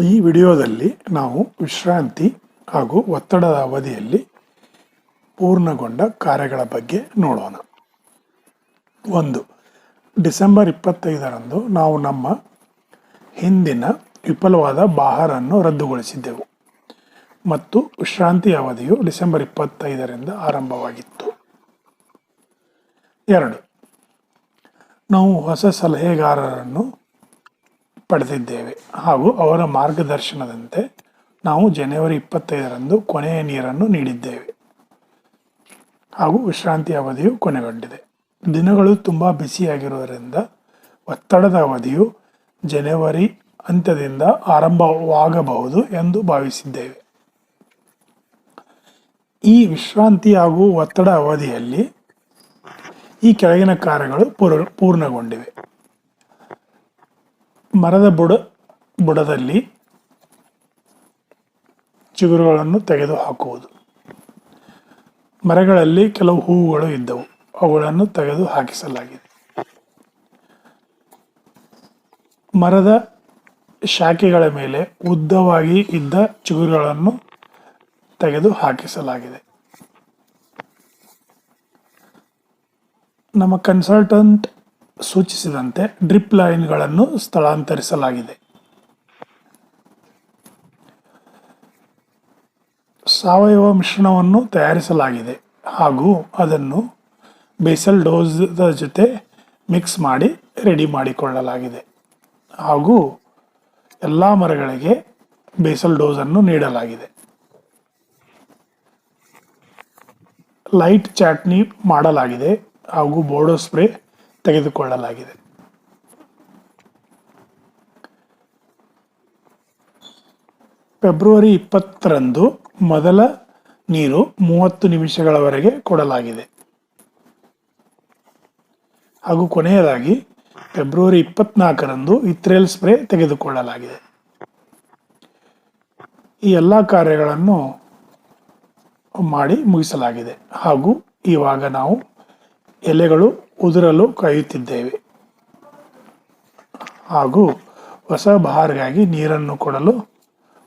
ಈ ವಿಡಿಯೋದಲ್ಲಿ ನಾವು ವಿಶ್ರಾಂತಿ ಹಾಗೂ ಒತ್ತಡದ ಅವಧಿಯಲ್ಲಿ ಪೂರ್ಣಗೊಂಡ ಕಾರ್ಯಗಳ ಬಗ್ಗೆ ನೋಡೋಣ. ಒಂದು, ಡಿಸೆಂಬರ್ ಇಪ್ಪತ್ತೈದರಂದು ನಾವು ನಮ್ಮ ಹಿಂದಿನ ವಿಫಲವಾದ ಬಾಹರನ್ನು ರದ್ದುಗೊಳಿಸಿದ್ದೆವು ಮತ್ತು ವಿಶ್ರಾಂತಿ ಅವಧಿಯು ಡಿಸೆಂಬರ್ ಇಪ್ಪತ್ತೈದರಿಂದ ಆರಂಭವಾಗಿತ್ತು. ಎರಡು, ನಾವು ಹೊಸ ಸಲಹೆಗಾರರನ್ನು ಪಡೆದಿದ್ದೇವೆ. ಹಾಗೂ ಅವರ ಮಾರ್ಗದರ್ಶನದಂತೆ ನಾವು ಜನವರಿ ಇಪ್ಪತ್ತೈದರಂದು ಕೊನೆಯ ನೀರನ್ನು ನೀಡಿದ್ದೇವೆ. ಹಾಗೂ ವಿಶ್ರಾಂತಿ ಅವಧಿಯು ಕೊನೆಗೊಂಡಿದೆ. ದಿನಗಳು ತುಂಬ ಬಿಸಿಯಾಗಿರುವುದರಿಂದ ಒತ್ತಡದ ಅವಧಿಯು ಜನವರಿ ಅಂತ್ಯದಿಂದ ಆರಂಭವಾಗಬಹುದು ಎಂದು ಭಾವಿಸಿದ್ದೇವೆ. ಈ ವಿಶ್ರಾಂತಿ ಹಾಗೂ ಒತ್ತಡ ಅವಧಿಯಲ್ಲಿ ಈ ಕೆಳಗಿನ ಕಾರ್ಯಗಳು ಪೂರ್ ಪೂರ್ಣಗೊಂಡಿವೆ. ಮರದ ಬುಡ, ಬುಡದಲ್ಲಿ ಚಿಗುರುಗಳನ್ನು ತೆಗೆದು ಹಾಕುವುದು ಮರಗಳಲ್ಲಿ ಕೆಲವು ಹೂವುಗಳು ಇದ್ದವು, ಅವುಗಳನ್ನು ತೆಗೆದು ಹಾಕಿಸಲಾಗಿದೆ ಮರದ ಶಾಖೆಗಳ ಮೇಲೆ ಉದ್ದವಾಗಿ ಇದ್ದ ಚಿಗುರುಗಳನ್ನು ತೆಗೆದು ಹಾಕಿಸಲಾಗಿದೆ ನಮ್ಮ ಕನ್ಸಲ್ಟೆಂಟ್ ಸೂಚಿಸಿದಂತೆ ಡ್ರಿಪ್ ಲೈನ್ಗಳನ್ನು ಸ್ಥಳಾಂತರಿಸಲಾಗಿದೆ. ಸಾವಯವ ಮಿಶ್ರಣವನ್ನು ತಯಾರಿಸಲಾಗಿದೆ ಹಾಗೂ ಅದನ್ನು ಬೇಸಲ್ ಡೋಸ್ ಜೊತೆ ಮಿಕ್ಸ್ ಮಾಡಿ ರೆಡಿ ಮಾಡಿಕೊಳ್ಳಲಾಗಿದೆ ಹಾಗೂ ಎಲ್ಲ ಮರಗಳಿಗೆ ಬೇಸಲ್ ಡೋಸನ್ನು ನೀಡಲಾಗಿದೆ. ಲೈಟ್ ಚಾಟ್ನಿ ಮಾಡಲಾಗಿದೆ ಹಾಗೂ ಬೋರ್ಡೋ ಸ್ಪ್ರೇ ತೆಗೆದುಕೊಳ್ಳಲಾಗಿದೆ. ಫೆಬ್ರವರಿ ಇಪ್ಪತ್ತರಂದು ಮೊದಲ ನೀರು ಮೂವತ್ತು ನಿಮಿಷಗಳವರೆಗೆ ಕೊಡಲಾಗಿದೆ. ಹಾಗೂ ಕೊನೆಯದಾಗಿ ಫೆಬ್ರವರಿ ಇಪ್ಪತ್ನಾಲ್ಕರಂದು ಇತ್ರೇಲ್ ಸ್ಪ್ರೇ ತೆಗೆದುಕೊಳ್ಳಲಾಗಿದೆ. ಈ ಎಲ್ಲ ಕಾರ್ಯಗಳನ್ನು ಮಾಡಿ ಮುಗಿಸಲಾಗಿದೆ. ಹಾಗೂ ಇವಾಗ ನಾವು ಎಲೆಗಳು ಉದುರಲು ಕಾಯುತ್ತಿದ್ದೇವೆ. ಹಾಗೂ ಹೊಸ ಬಹಾರ್ಗಾಗಿ ನೀರನ್ನು ಕೊಡಲು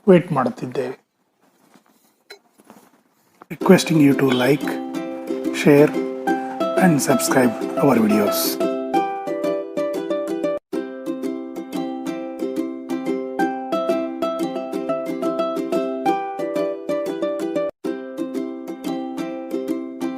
ವೇಟ್ ಮಾಡುತ್ತಿದ್ದೇವೆ. Requesting you to like share and subscribe our videos